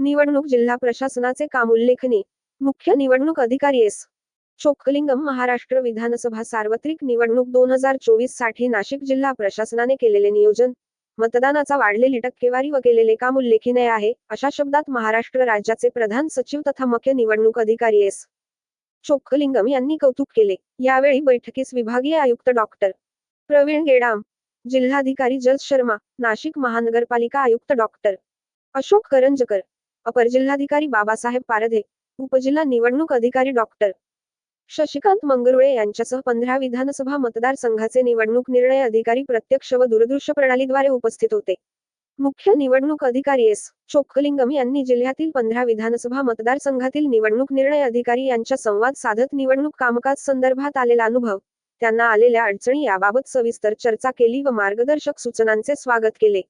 निवडणूक जिल्हा प्रशासनाचे काम उल्लेखनीय मुख्य निवडणूक अधिकारी एस. चोक्कलिंगम महाराष्ट्र विधानसभा सार्वत्रिक निवडणूक दोन हजार चोवीससाठी नाशिक जिल्हा प्रशासनाने केलेले नियोजन मतदानाचा वाढलेली टक्केवारी व केलेले काम उल्लेखनीय आहे अशा शब्दात महाराष्ट्र राज्याचे प्रधान सचिव तथा मुख्य निवडणूक अधिकारी एस. चोखलिंगम यांनी कौतुक केले. यावेळी बैठकीस विभागीय आयुक्त डॉक्टर प्रवीण गेडाम जिल्हाधिकारी जल शर्मा नाशिक महानगरपालिका आयुक्त डॉक्टर अशोक करंजकर अपर जिल्हाधिकारी बाबासाहेब पारधे उपजिल्हा निवडणूक अधिकारी डॉक्टर शशिकांत मंगरुळे यांच्यासह पंधरा विधानसभा मतदारसंघाचे निवडणूक निर्णय अधिकारी प्रत्यक्ष व दूरदृश्य प्रणालीद्वारे उपस्थित होते. मुख्य निवडणूक अधिकारी एस. चोक्कलिंगम यांनी जिल्ह्यातील पंधरा विधानसभा मतदारसंघातील निवडणूक निर्णय अधिकारी यांच्या संवाद साधत निवडणूक कामकाज संदर्भात आलेला अनुभव त्यांना आलेल्या अडचणी याबाबत सविस्तर चर्चा केली व मार्गदर्शक सूचनांचे स्वागत केले.